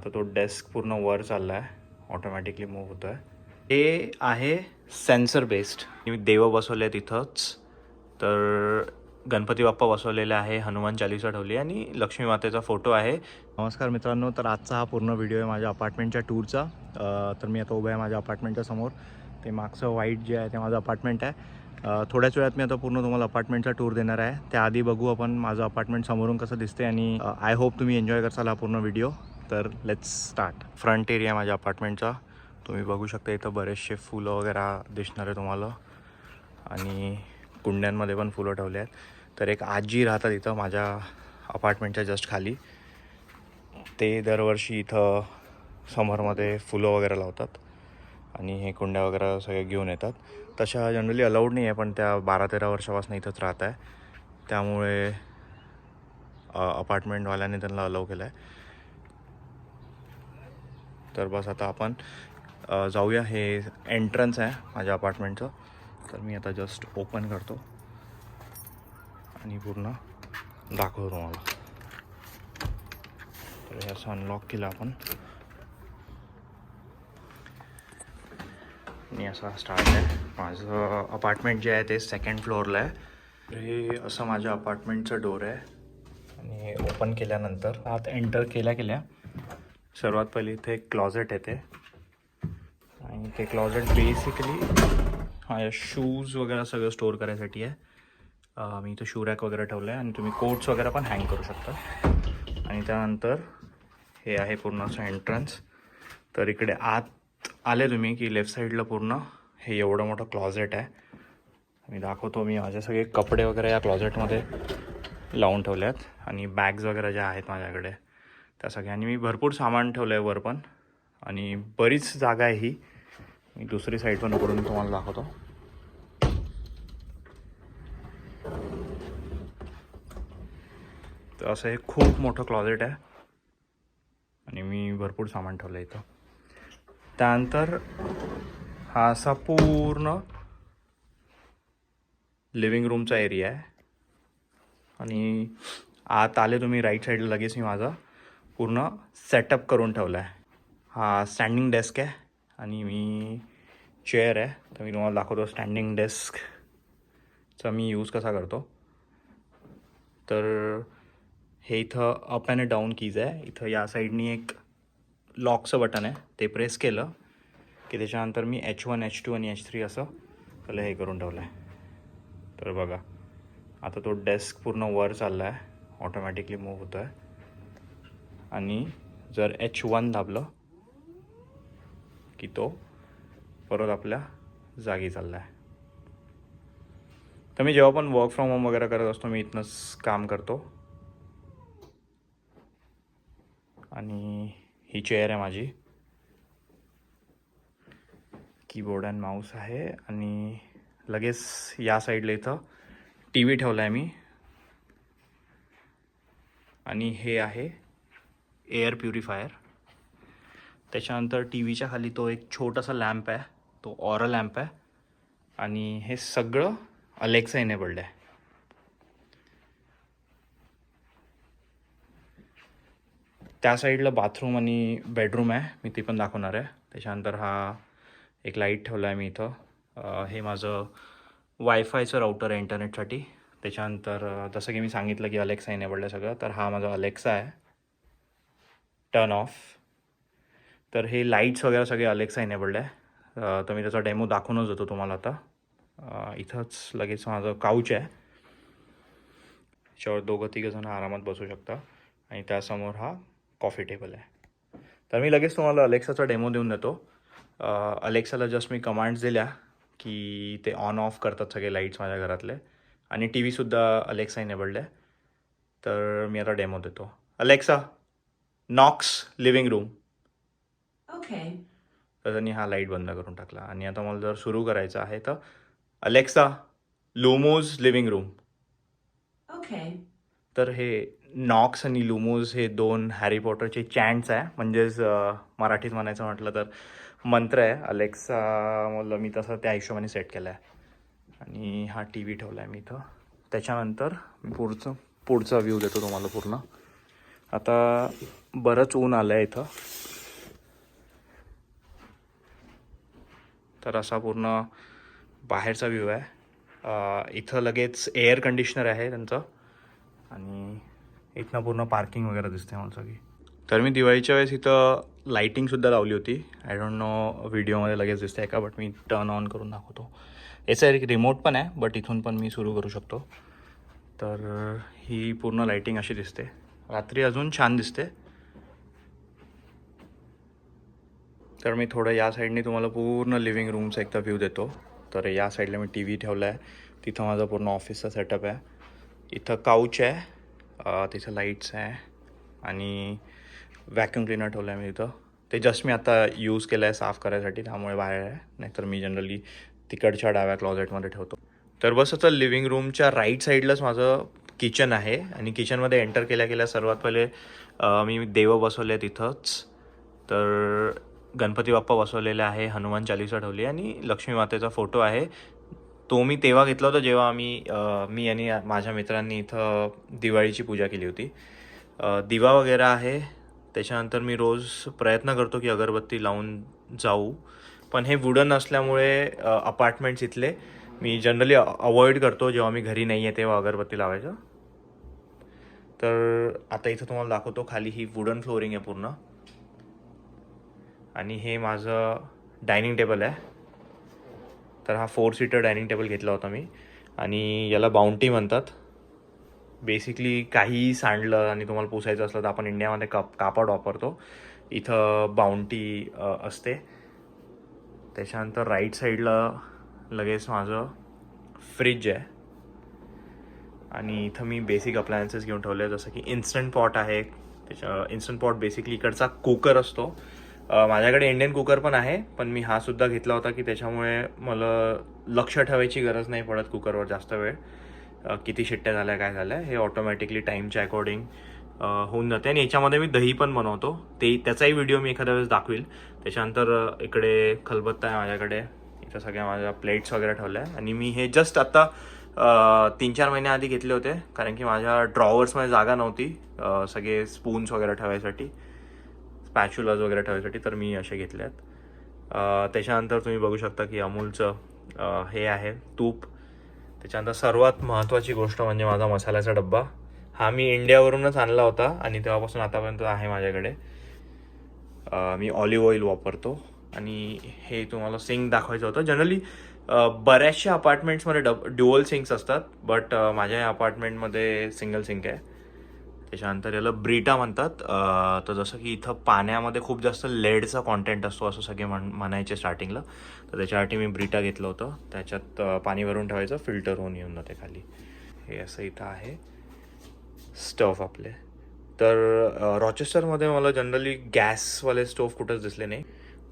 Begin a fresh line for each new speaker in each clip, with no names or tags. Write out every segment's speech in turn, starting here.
आता तो डेस्क पूर्ण वर चालला आहे ऑटोमॅटिकली मूव्ह होतो आहे हे आहे सेन्सर बेस्ड मी देव बसवले आहेत इथंच तर गणपती बाप्पा बसवलेले आहे हनुमान चालीसा ठेवली आहे आणि लक्ष्मी मातेचा फोटो आहे. नमस्कार मित्रांनो तर आजचा हा पूर्ण व्हिडिओ आहे माझ्या अपार्टमेंटच्या टूरचा तर मी आता उभा आहे माझ्या अपार्टमेंटच्या समोर. ते मागचं व्हाईट जे आहे ते माझं अपार्टमेंट आहे. थोड्याच वेळात मी आता पूर्ण तुम्हाला अपार्टमेंटचा टूर देणार आहे. त्याआधी बघू आपण माझं अपार्टमेंट समोरून कसं दिसते आणि आय होप तुम्ही एन्जॉय करसाल हा पूर्ण व्हिडिओ तर लेट्स स्टार्ट फ्रंट एरिया माझ्या अपार्टमेंटचा तुम्ही बघू शकता इथं बरेचसे फुलं वगैरे दिसणार आहे तुम्हाला. आणि कुंड्यांमध्ये पण फुलं ठेवले आहेत. तर एक आजी राहतात इथं माझ्या अपार्टमेंटच्या जस्ट खाली. ते दरवर्षी इथं समरमध्ये फुलं वगैरे लावतात. आणि हे कुंड्या वगैरे सगळे घेऊन येतात. तशा जनरली अलाउड नाही आहे पण त्या बारा तेरा वर्षापासून इथंच राहत आहे त्यामुळे अपार्टमेंटवाल्याने त्यांना अलाव केलं आहे तर बस आता आपण जाऊया. हे एंट्रन्स आहे माझ्या अपार्टमेंटचं तर मी आता जस्ट ओपन करतो आणि पूर्ण दाखवतो तुम्हाला. तर हे असं अनलॉक केलं आपण. आणि असा स्टार्ट आहे. माझं अपार्टमेंट जे आहे ते सेकंड फ्लोअरला आहे. हे असं माझ्या अपार्टमेंटचं डोर आहे. आणि ओपन केल्यानंतर आत एंटर केल्या केल्या. सर्वात पहिले इथे एक क्लॉझेट येते आणि ते क्लॉझेट बेसिकली हा शूज वगैरे सगळं स्टोअर करायसाठी आहे. मी इथं शू रॅक वगैरे ठेवलं आहे आणि तुम्ही कोट्स वगैरे पण हँग करू शकता. आणि त्यानंतर हे आहे पूर्ण असं एंट्रन्स तर इकडे आत आले तुम्ही की लेफ्ट साईडला पूर्ण हे एवढं मोठं क्लॉझेट आहे. मी दाखवतो मी माझे सगळे कपडे वगैरे या क्लॉझेटमध्ये लावून ठेवले आहेत आणि बॅग्स वगैरे ज्या आहेत माझ्याकडे त्या सगळ्यांनी. मी भरपूर सामान ठेवलं आहे वर पण. आणि बरीच जागा आहे ही. मी दुसरी साईड पण उघडून तुम्हाला दाखवतो. तर असं हे खूप मोठं क्लॉजेट आहे. आणि मी भरपूर सामान ठेवलं आहे इथं. त्यानंतर हा असा पूर्ण लिव्हिंग रूमचा एरिया आहे. आणि आत आले तुम्ही राईट साईडला लगेच मी माझा. पूर्ण सेटअप करून ठेवला आहे हा स्टँडिंग डेस्क आहे आणि मी चेअर आहे. तर मी तुम्हाला दाखवतो स्टँडिंग डेस्कचा मी यूज कसा करतो? तर हे इथं अप अँड डाऊन कीज आहे. इथं या साईडनी एक लॉकचं बटन आहे. ते प्रेस केलं की त्याच्यानंतर मी एच वन एच टू आणि एच थ्री असं त्याला हे करून ठेवलं आहे तर बघा आता तो डेस्क पूर्ण वर चालला आहे ऑटोमॅटिकली मूव्ह होतो आहे आणि जर एच वन दाबलं की तो परत आपल्या जागी चालला आहे तर मी जेव्हा पण वर्क फ्रॉम होम वगैरे करत असतो मी इथनंच काम करतो. आणि ही चेअर आहे माझी. कीबोर्ड अँड माऊस आहे आणि लगेच या साईडला इथं टी व्ही ठेवला आहे मी. आणि हे आहे एअर प्युरिफायर त्याच्यानंतर टी व्हीच्या खाली तो एक छोटासा लॅम्प आहे. तो ऑरा लॅम्प आहे. आणि हे सगळं अलेक्सा इनेबल्ड आहे. त्या साईडला बाथरूम आणि बेडरूम आहे. मी ती पण दाखवणार आहे. त्याच्यानंतर हा एक लाइट ठेवला आहे मी इथं. हे माझं वायफायचं राऊटर आहे इंटरनेटसाठी त्याच्यानंतर जसं की मी सांगितलं की अलेक्सा इनेबल्ड आहे सगळं तर हा माझा अलेक्सा आहे. टर्न ऑफ तर हे लाईट्स वगैरे सगळे अलेक्सा इनेबल्ड आहे. तर मी त्याचा डेमो दाखवूनच होतो तुम्हाला आता. इथंच लगेच माझं काउच आहे. त्याच्यावर दोघं तिघं जण आरामात बसू शकता. आणि त्यासमोर हा कॉफी टेबल आहे. तर मी लगेच तुम्हाला अलेक्साचा डेमो देऊन देतो. अलेक्साला जस्ट मी कमांड्स दिल्या की ते ऑन ऑफ करतात सगळे लाईट्स माझ्या घरातले. आणि टी व्हीसुद्धा अलेक्सा इनेबल्ड आहे. तर मी आता डेमो देतो. Alexa nox living room
Okay.
तर त्यांनी हा लाइट बंद करून टाकला. आणि आता मला जर सुरू करायचं आहे तर Alexa lumos living room
Okay.
तर हे नॉक्स आणि लुमोज हे दोन हॅरी पॉटरचे चॅन्ट्स आहे. म्हणजेच मराठीत म्हणायचं म्हटलं तर मंत्र आहे. अलेक्सा मला मी तसं त्या हिशोबाने सेट केलं आहे आणि हा टी व्ही ठेवला आहे मी इथं. त्याच्यानंतर मी पुढचं पुढचा व्ह्यू देतो तुम्हाला पूर्ण. आता बरंच ऊन आलं आहे इथं. तर असा पूर्ण बाहेरचा व्ह्यू आहे. इथं लगेच एअर कंडिशनर आहे त्यांचं. आणि इथनं पूर्ण पार्किंग वगैरे दिसते मला सगळी. तर मी दिवाळीच्या वेळेस इथं लाईटिंगसुद्धा लावली होती. आय डोंट नो व्हिडिओमध्ये लगेच दिसते का बट मी टर्न ऑन करून दाखवतो. याचा एक रिमोट पण आहे बट इथून पण मी सुरू करू शकतो. तर ही पूर्ण लाईटिंग अशी दिसते. रात्री अजून छान दिसते. तर मी थोडं या साईडने तुम्हाला पूर्ण लिव्हिंग रूमचा एकदा व्ह्यू देतो. तर या साईडला मी टी व्ही ठेवला आहे तिथं माझा पूर्ण ऑफिसचा सेटअप आहे. इथं काउच आहे. तिथं लाईट्स आहे. आणि व्हॅक्युम क्लिनर ठेवलं आहे मी तिथं ते जस्ट मी आता यूज केलं आहे साफ करायसाठी. त्यामुळे बाहेर आहे. नाहीतर मी जनरली तिकडच्या डाव्या क्लॉझेटमध्ये ठेवतो. तर बस आता लिव्हिंग रूमच्या राईट साईडलाच माझं किचन आहे आणि किचनमध्ये एंटर केल्या केल्या सर्वात पहिले मी देव बसवले तिथंच. तर गणपती बाप्पा बसवलेले आहे हनुमान चालिसा ठेवली आणि लक्ष्मी मातेचा फोटो आहे. तो मी तेव्हा घेतला होता जेव्हा आम्ही मी आणि माझ्या मित्रांनी इथं दिवाळीची पूजा केली होती. दिवा वगैरे आहे. त्याच्यानंतर मी रोज प्रयत्न करतो की अगरबत्ती लावून जाऊ. पण हे वुडन असल्यामुळे अपार्टमेंट्स इथले मी जनरली अवॉइड करतो जेव्हा मी घरी नाही आहे तेव्हा अगरबत्ती लावायचं. तर आता इथं तुम्हाला दाखवतो खाली ही वुडन फ्लोरिंग आहे पूर्ण. आणि हे माझं डायनिंग टेबल आहे. तर हा फोर सीटर डायनिंग टेबल घेतला होता मी. आणि याला बाउंटी म्हणतात. बेसिकली काहीही सांडलं आणि तुम्हाला पुसायचं असलं तर आपण इंडियामध्ये कप कापड वापरतो. इथं बाउंटी असते. त्याच्यानंतर राईट साईडला लगेच माझं फ्रिज आहे. आणि इथं मी बेसिक अप्लायन्सेस घेऊन ठेवले जसं की इन्स्टंट पॉट आहे. त्याच्या इन्स्टंट पॉट बेसिकली इकडचा कुकर असतो. माझ्याकडे इंडियन कुकर पण आहे पण मी हा सुद्धा घेतला होता की त्याच्यामुळे मला लक्ष ठेवायची गरज नाही पडत कुकरवर जास्त वेळ. किती शिट्ट्या झाल्या काय झाल्या हे ऑटोमॅटिकली टाईमच्या अकॉर्डिंग होऊन जाते. आणि याच्यामध्ये मी दही पण बनवतो. ते त्याचाही व्हिडिओ मी एखाद्या वेळेस दाखवील. त्याच्यानंतर इकडे खलबत्ता आहे माझ्याकडे. इथं सगळ्या माझ्या प्लेट्स वगैरे ठेवल्या. आणि मी हे जस्ट आत्ता तीन चार महिन्याआधी घेतले होते कारण की माझ्या ड्रॉवर्समध्ये जागा नव्हती सगळे स्पून्स वगैरे ठेवायसाठी स्पॅच्युलाज वगैरे ठेवायसाठी तर मी असे घेतले आहेत त्याच्यानंतर तुम्ही बघू शकता की अमूलचं हे आहे तूप. त्याच्यानंतर सर्वात महत्त्वाची गोष्ट म्हणजे माझा मसाल्याचा डब्बा. हा मी इंडियावरूनच आणला होता आणि तेव्हापासून आतापर्यंत आहे माझ्याकडे. मी ऑलिव्ह ऑइल वापरतो. आणि हे तुम्हाला सिंक दाखवायचं होतं. जनरली बऱ्याचशा अपार्टमेंट्समध्ये डब ड्युअल सिंक्स असतात बट माझ्या या अपार्टमेंटमध्ये सिंगल सिंक आहे. त्याच्यानंतर याला ब्रिटा म्हणतात. तर जसं की इथं पाण्यामध्ये खूप जास्त लेडचा कॉन्टेंट असतो असं सगळे म्हण म्हणायचे स्टार्टिंगला तर त्याच्यासाठी मी ब्रिटा घेतलं होतं. त्याच्यात पाणी भरून ठेवायचं फिल्टर होऊन येऊन जाते खाली. हे असं इथं आहे. स्टव आपले. तर रॉचेस्टरमध्ये मला जनरली गॅसवाले स्टोव्ह कुठंच दिसले नाही.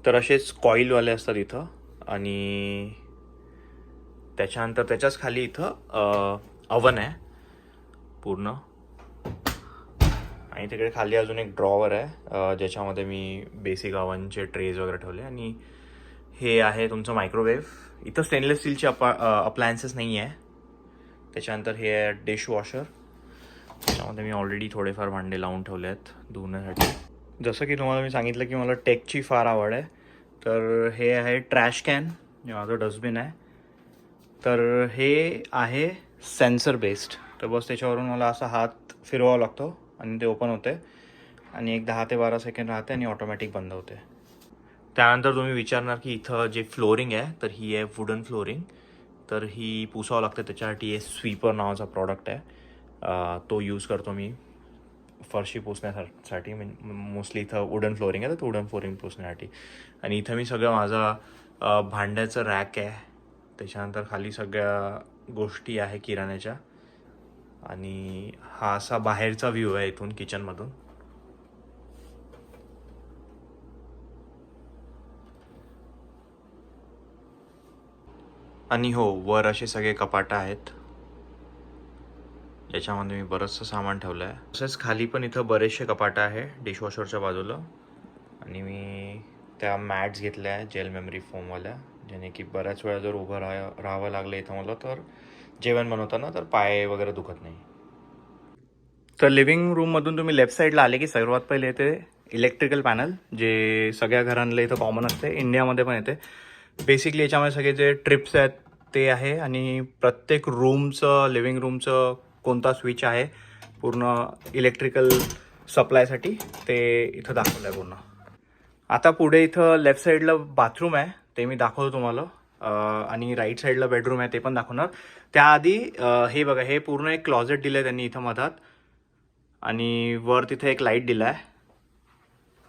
तर असेच कॉईलवाले असतात इथं. आणि त्याच्यानंतर त्याच्याच खाली इथं अवन आहे. पूर्ण. आणि तिकडे खाली अजून एक ड्रॉवर आहे ज्याच्यामध्ये मी बेसिक अवनचे ट्रेज वगैरे ठेवले. आणि हे आहे तुमचं मायक्रोवेव्ह इथं स्टेनलेस स्टीलचे अपा अप्लायन्सेस नाही आहे. त्याच्यानंतर हे आहे डिश वॉशर त्याच्यामध्ये मी ऑलरेडी थोडेफार भांडे लावून ठेवले आहेत धुण्यासाठी. जसं की तुम्हाला मी सांगितलं की मला टेकची फार आवड आहे. तर हे आहे ट्रॅश कॅन जे माझं डस्टबिन आहे. तर हे आहे सेन्सर बेस्ड तर बस त्याच्यावरून मला असा हात फिरवावा लागतो आणि ते ओपन होते. आणि एक दहा ते बारा सेकंड राहते आणि ऑटोमॅटिक बंद होते. त्यानंतर तुम्ही विचारणार की इथं जे फ्लोरिंग आहे तर ही आहे वुडन फ्लोरिंग तर ही पुसावं लागते. त्याच्यासाठी हे स्वीपर नावाचा प्रॉडक्ट आहे. तो यूज करतो मी फरशी पुसण्यासाठी. मोस्टली इथं वुडन फ्लोरिंग आहे तर वुडन फ्लोरिंग पुसण्यासाठी. आणि इथं मी सगळं माझा भांड्याचं रॅक आहे. त्याच्यानंतर खाली सगळ्या गोष्टी आहे किराण्याच्या. आणि हा असा बाहेरचा व्ह्यू आहे इथून किचनमधून आणि हो वर असे सगळे कपाटं आहेत. याच्यामध्ये मी बरंचसं सामान ठेवलं आहे तसेच खाली पण इथं बरेचसे कपाटं आहे डिशवॉशरच्या बाजूला. आणि मी त्या मॅट्स घेतल्या आहे जेल मेमरी फोमवाल्या ज्याने की बऱ्याच वेळा जर उभं राहा राहावं लागलं इथं मला तर जेवण बनवताना तर पाय वगैरे दुखत नाही. तर लिव्हिंग रूममधून तुम्ही लेफ्ट साईडला आले की सर्वात पहिले येते इलेक्ट्रिकल पॅनल जे सगळ्या घरांना इथं कॉमन असते इंडियामध्ये पण येते. बेसिकली याच्यामध्ये सगळे जे ट्रिप्स आहेत ते आहे आणि प्रत्येक रूमचं लिव्हिंग रूमचं कोणता स्विच आहे पूर्ण इलेक्ट्रिकल सप्लायसाठी ते इथं दाखवलं आहे पूर्ण. आता पुढे इथं लेफ्ट साईडला बाथरूम आहे. ते मी दाखवतो तुम्हाला. आणि राईट साईडला बेडरूम आहे ते पण दाखवणार. त्याआधी हे बघा हे पूर्ण एक क्लॉझेट दिलं आहे त्यांनी इथं मधात. आणि वर तिथे एक लाइट दिला आहे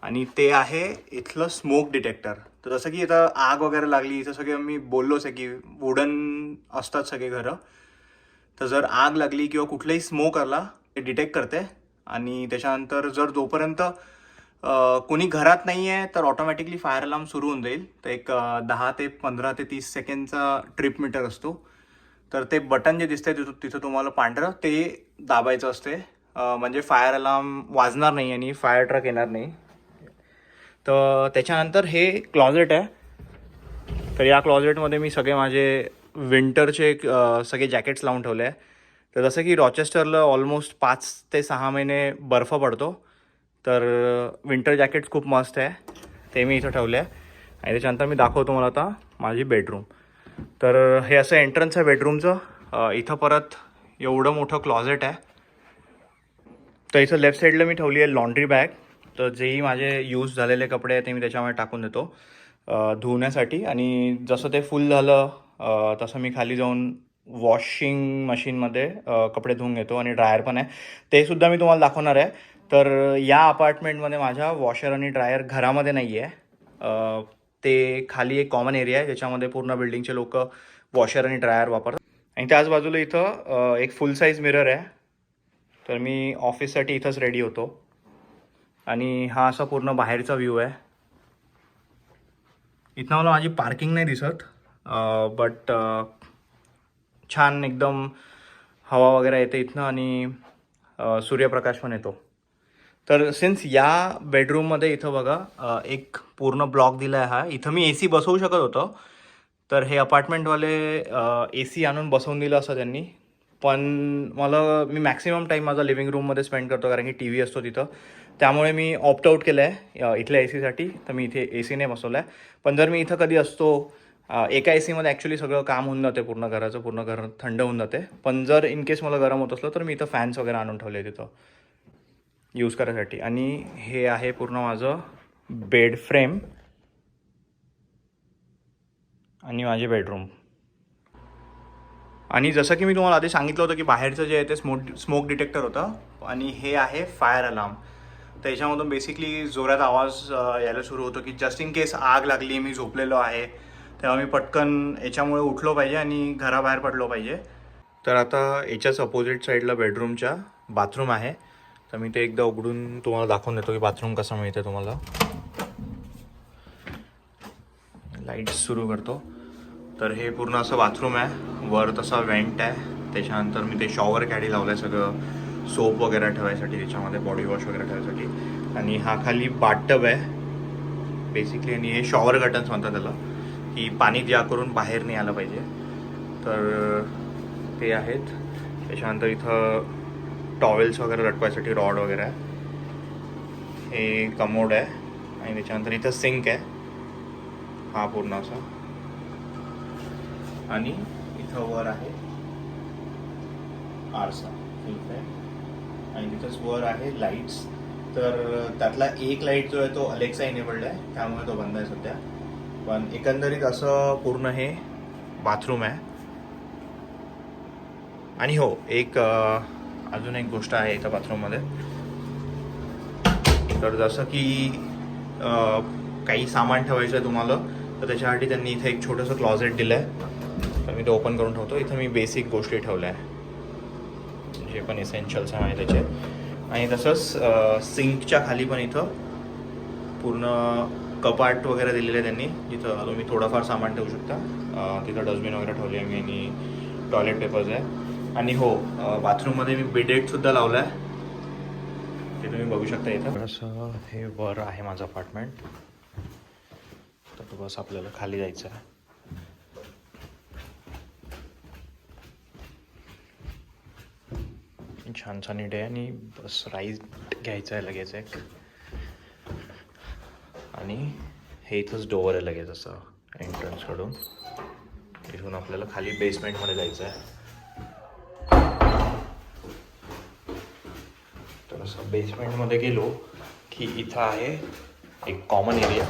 आणि ते आहे इथलं स्मोक डिटेक्टर तर जसं की इथं आग वगैरे लागली इथं सगळे मी बोललोच आहे की वुडन असतात सगळे घरं. तर जर आग लागली किंवा कुठलाही स्मोक आला ते डिटेक्ट करते. आणि त्याच्यानंतर जर जोपर्यंत कोणी घरात नाही आहे तर ऑटोमॅटिकली फायर अलार्म सुरू होऊन जाईल. तर एक दहा ते पंधरा ते तीस सेकंडचा ट्रिप मीटर असतो. तर ते बटन जे दिसतंय तिथं तिथं तुम्हाला पांढरं ते दाबायचं असते म्हणजे फायर अलार्म वाजणार नाही आणि फायर ट्रक येणार नाही. तर त्याच्यानंतर हे क्लॉझेट आहे. तर या क्लॉझेटमध्ये मी सगळे माझे विंटरचे सगळे जॅकेट्स लावून ठेवले आहे. तर जसं की रॉचेस्टरला ऑलमोस्ट पाच ते सहा महिने बर्फ पडतो. तर विंटर जॅकेट्स खूप मस्त आहे. ते मी इथं ठेवले आहे आणि त्याच्यानंतर मी दाखवतो मला आता माझी बेडरूम तर हे असं एंट्रन्स आहे बेडरूमचं इथं परत एवढं मोठं क्लॉझेट आहे. तर इथं लेफ्ट साईडला मी ठेवली आहे लॉन्ड्री बॅग तर जेही माझे यूज झालेले कपडे आहेत ते मी त्याच्यामध्ये टाकून देतो. धुण्यासाठी. आणि जसं ते फुल झालं तसं मी खाली जाऊन वॉशिंग मशीनमध्ये कपडे धुवून घेतो. आणि ड्रायर पण आहे. ते सुद्धा मी तुम्हाला दाखवणार आहे. तर या अपार्टमेंटमध्ये माझ्या वॉशर आणि ड्रायर घरामध्ये नाही आहे ते खाली एक कॉमन एरिया आहे ज्याच्यामध्ये पूर्ण बिल्डिंगचे लोक वॉशर आणि ड्रायर वापरतात. आणि त्याच बाजूला इथं एक फुल साईज मिरर आहे. तर मी ऑफिससाठी इथंच रेडी होतो. आणि हा असा पूर्ण बाहेरचा व्ह्यू आहे. इथनं मला माझी पार्किंग नाही दिसत बट छान एकदम हवा वगैरे येते इथनं आणि सूर्यप्रकाश पण येतो. तर सिन्स या बेडरूममध्ये इथं बघा एक पूर्ण ब्लॉक दिला आहे हा. इथं मी ए सी बसवू शकत होतो. तर हे अपार्टमेंटवाले ए सी आणून बसवून दिलं असं त्यांनी. पण मला मी मॅक्सिमम टाईम माझा लिव्हिंग रूममध्ये स्पेंड करतो कारण की टी व्ही असतो तिथं. त्यामुळे मी ऑप्ट आऊट केलं आहे इथल्या ए सीसाठी तर मी इथे ए सी नाही बसवलं आहे पण जर मी इथं कधी असतो एका ए सीमध्ये ॲक्च्युली सगळं काम होऊन जाते पूर्ण घराचं पूर्ण घर थंड होऊन जाते. पण जर इन केस मला गरम होत असलं तर मी इथं फॅन्स वगैरे आणून ठेवले तिथं. यूज करायसाठी. आणि हे आहे पूर्ण माझं बेड फ्रेम आणि माझे बेडरूम आणि जसं की मी तुम्हाला आधी सांगितलं होतं की बाहेरचं जे आहे ते स्मोक स्मोक डिटेक्टर होतं. आणि हे आहे फायर अलार्म तर याच्यामधून बेसिकली जोरात आवाज यायला सुरू होतो की जस्ट इन केस आग लागली मी झोपलेलो आहे तेव्हा मी पटकन याच्यामुळे उठलो पाहिजे आणि घराबाहेर पडलो पाहिजे. तर आता याच्याच अपोजिट साईडला बेडरूमच्या बाथरूम आहे. तर मी ते एकदा उघडून तुम्हाला दाखवून देतो की बाथरूम कसं मिळते तुम्हाला. लाइट सुरू करतो. तर हे पूर्ण असं बाथरूम आहे. वर तसा वेंट आहे. त्याच्यानंतर मी ते शॉवर कॅडी लावलं आहे सगळं. सोप वगैरे ठेवायसाठी त्याच्यामध्ये बॉडी वॉश वगैरे ठेवायसाठी. आणि हा खाली बाटब आहे. बेसिकली आणि हे शॉवर कर्टन्स म्हणतात त्याला की पाणी ज्या करून बाहेर नाही आलं पाहिजे. तर ते आहेत. त्याच्यानंतर इथं टॉवेल्स वगैरे लटवायसाठी रॉड वगैरे आहे. हे कमोड आहे आणि त्याच्यानंतर इथं सिंक आहे. हा पूर्ण असा. आणि इथं वर आहे आरसा. ठीक आहे. आणि तिथंच वर आहे लाईट्स तर त्यातला एक लाइट जो आहे तो अलेक्सा इनेबल्ड आहे. त्यामुळे तो बंद आहे सध्या. पण एकंदरीत असं पूर्ण हे बाथरूम आहे. आणि हो एक अजून एक गोष्ट आहे इथं बाथरूममध्ये. तर जसं की काही सामान ठेवायचं आहे तुम्हाला तर त्याच्यासाठी त्यांनी इथे एक छोटंसं क्लॉझेट दिलं आहे तर मी ते ओपन करून ठेवतो. इथं मी बेसिक गोष्टी ठेवल्या आहे. जे पण इसेन्शियल्स आहे त्याचे. आणि तसंच सिंकच्या खाली पण इथं पूर्ण कपाट वगैरे दिलेलं आहे त्यांनी. जिथं तुम्ही थोडंफार सामान ठेवू शकता. तिथं डस्टबिन वगैरे ठेवली आहे मी आणि टॉयलेट पेपर्स आहे. आणि हो बाथरूममध्ये मी बेडेडसुद्धा लावला आहे ते तुम्ही बघू शकता इथं. असं हे वर आहे माझं अपार्टमेंट तर बस आपल्याला खाली जायचं आहे. छान छान नीट आहे आणि बस राईस घ्यायचं आहे लगेच एक. आणि हे इथंच डोअर आहे लगेच असं एंट्रन्सकडून इथून आपल्याला खाली बेसमेंटमध्ये जायचं आहे तर असं बेसमेंटमध्ये गेलो की इथं आहे एक कॉमन एरिया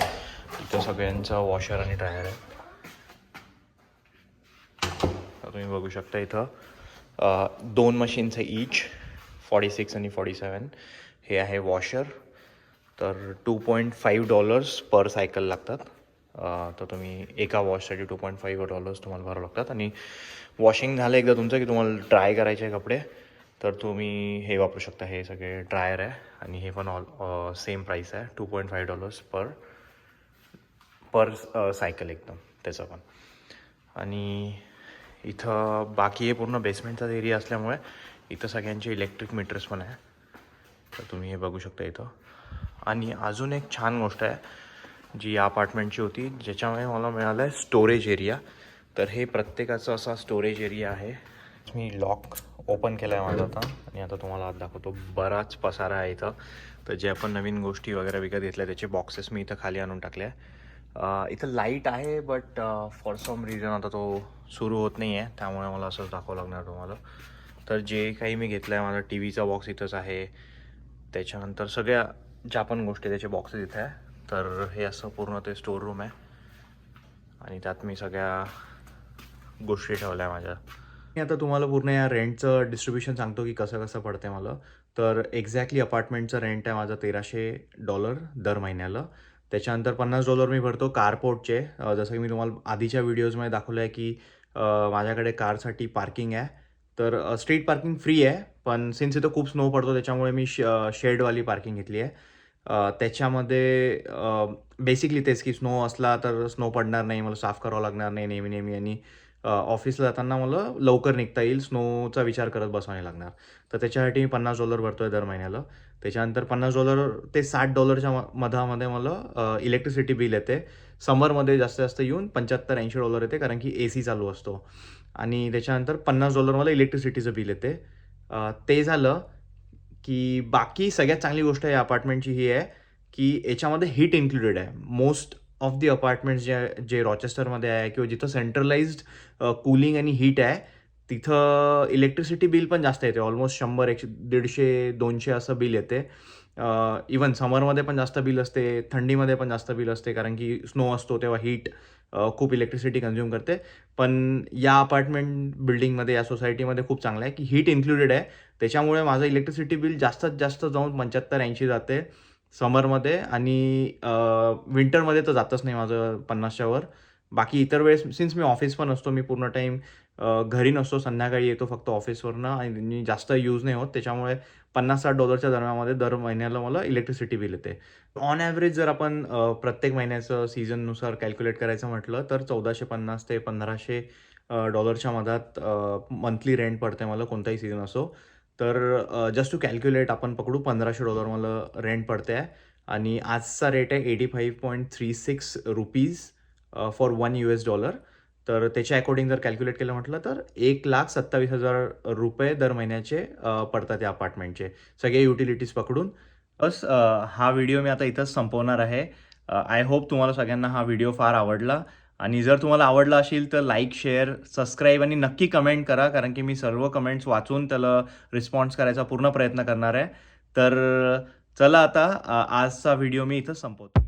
इथं सगळ्यांचा वॉशर आणि ड्रायर आहे तर तुम्ही बघू शकता इथं दोन मशीन्स आहे इच फॉर्टी सिक्स आणि फॉर्टी सेवन हे आहे वॉशर तर two point five dollars per cycle लागतात. तर तुम्ही एका वॉशसाठी टू पॉईंट फाईव्ह डॉलर्स तुम्हाला भरावं लागतात. आणि वॉशिंग झालं एकदा तुमचं की तुम्हाला ड्राय करायचे कपडे. तर तुम्ही हे वापरू शकता. हे सगळे ड्रायर आहे आणि हे पण ऑल सेम प्राईस आहे. Two point five dollars per per cycle एकदम. त्याचं पण. आणि इथं बाकी हे पूर्ण बेसमेंटचाच एरिया असल्यामुळे इथं सगळ्यांचे इलेक्ट्रिक मीटर्स पण आहे. तर तुम्ही हे बघू शकता इथं. आणि अजून एक छान गोष्ट आहे जी या अपार्टमेंटची होती ज्याच्यामुळे मला मिळालं आहे स्टोरेज एरिया तर हे प्रत्येकाचं असा स्टोरेज एरिया आहे. मी लॉक ओपन केला आहे माझा आता. आणि आता तुम्हाला आज दाखवतो बराच पसारा आहे इथं. तर जे आपण नवीन गोष्टी वगैरे विकत घेतल्या त्याचे बॉक्सेस मी इथं खाली आणून टाकले आहे. इथं लाइट आहे बट फॉर सम रिझन आता तो सुरू होत नाही आहे त्यामुळे मला असंच दाखवावं लागणार तुम्हाला. तर जे काही मी घेतलं आहे माझा टी व्हीचा बॉक्स इथंच आहे. त्याच्यानंतर सगळ्या ज्या पण गोष्टी त्याचे बॉक्सेस इथे आहे. तर हे असं पूर्ण ते स्टोर रूम आहे. आणि त्यात मी सगळ्या गोष्टी ठेवल्या माझ्या. मी आता तुम्हाला पूर्ण या रेंटचं डिस्ट्रीब्युशन सांगतो की कसं कसं पडते मला. तर एक्झॅक्टली अपार्टमेंटचं रेंट आहे माझं तेराशे डॉलर दर महिन्याला. त्याच्यानंतर पन्नास डॉलर मी भरतो कारपोर्टचे जसं की मी तुम्हाला आधीच्या व्हिडिओजमध्ये दाखवलं आहे की माझ्याकडे कारसाठी पार्किंग आहे. तर स्ट्रीट पार्किंग फ्री आहे पण सिन्स इथं खूप स्नो पडतो त्याच्यामुळे मी श शेडवाली पार्किंग घेतली आहे. त्याच्यामध्ये बेसिकली तेच की स्नो असला तर स्नो पडणार नाही मला साफ करावं लागणार नाही नेहमी नेहमी आणि ऑफिसला जाताना मला लवकर निघता येईल स्नोचा विचार करत बसावं नाही लागणार. तर त्याच्यासाठी मी पन्नास डॉलर भरतो आहे दर महिन्याला. त्याच्यानंतर पन्नास डॉलर ते साठ डॉलरच्या म- मधामध्ये मला इलेक्ट्रिसिटी बिल येते. समरमध्ये जास्तीत जास्त येऊन पंच्याहत्तर ऐंशी डॉलर येते कारण की ए सी चालू असतो. आणि त्याच्यानंतर पन्नास डॉलर मला इलेक्ट्रिसिटीचं बिल येते. ते झालं की बाकी सगळ्यात चांगली गोष्ट या अपार्टमेंटची ही आहे की याच्यामध्ये हीट इन्क्लुडेड आहे. मोस्ट ऑफ दी अपार्टमेंट्स जे जे रॉचेस्टरमध्ये आहे किंवा जिथं सेंट्रलाइज्ड कूलिंग आणि हीट आहे तिथं इलेक्ट्रिसिटी बिल पण जास्त येते. ऑलमोस्ट शंभर एकशे दीडशे दोनशे असं बिल येते. इवन समरमध्ये पण जास्त बिल असते थंडीमध्ये पण जास्त बिल असते कारण की स्नो असतो तेव्हा हीट खूप इलेक्ट्रिसिटी कन्झ्युम करते. पण या अपार्टमेंट बिल्डिंगमध्ये या सोसायटीमध्ये खूप चांगलं आहे की हीट इन्क्लुडेड आहे. त्याच्यामुळे माझं इलेक्ट्रिसिटी बिल जास्तीत जास्त जाऊन पंच्याहत्तर ऐंशी जाते. समरमध्ये आणि विंटरमध्ये तर जातच नाही माझं पन्नासच्या वर बाकी इतर वेळेस सिन्स मी ऑफिस पण असतो मी पूर्ण टाईम घरी नसतो संध्याकाळी येतो फक्त ऑफिसवरनं आणि जास्त यूज नाही होत. त्याच्यामुळे पन्नास साठ डॉलरच्या दरम्यानमध्ये दर महिन्याला मला इलेक्ट्रिसिटी बिल येते. ऑन ॲव्हरेज जर आपण प्रत्येक महिन्याचं सीझननुसार कॅल्क्युलेट करायचं म्हटलं तर चौदाशे पन्नास ते पंधराशे डॉलरच्या मधात मंथली रेंट पडते मला कोणताही सीझन असो. तर जस्ट टू कॅल्क्युलेट आपण पकडू पंधराशे डॉलर मला रेंट पडते आहे आणि आजचा रेट आहे eighty five point three six rupees for one U S dollar तर त्याच्या अकॉर्डिंग जर कॅल्क्युलेट केलं म्हटलं तर एक लाख सत्तावीस हजार रुपये दर महिन्याचे पडतात या अपार्टमेंटचे सगळे युटिलिटीज पकडून. बस हा व्हिडिओ मी आता इथंच संपवणार आहे. आय होप तुम्हाला सगळ्यांना हा व्हिडिओ फार आवडला. आणि जर तुम्हाला आवडला असेल तर लाईक शेअर सबस्क्राईब आणि नक्की कमेंट करा कारण की मी सर्व कमेंट्स वाचून त्याला रिस्पॉन्स करायचा पूर्ण प्रयत्न करणार आहे. तर चला आता आजचा व्हिडिओ मी इथं संपवतो.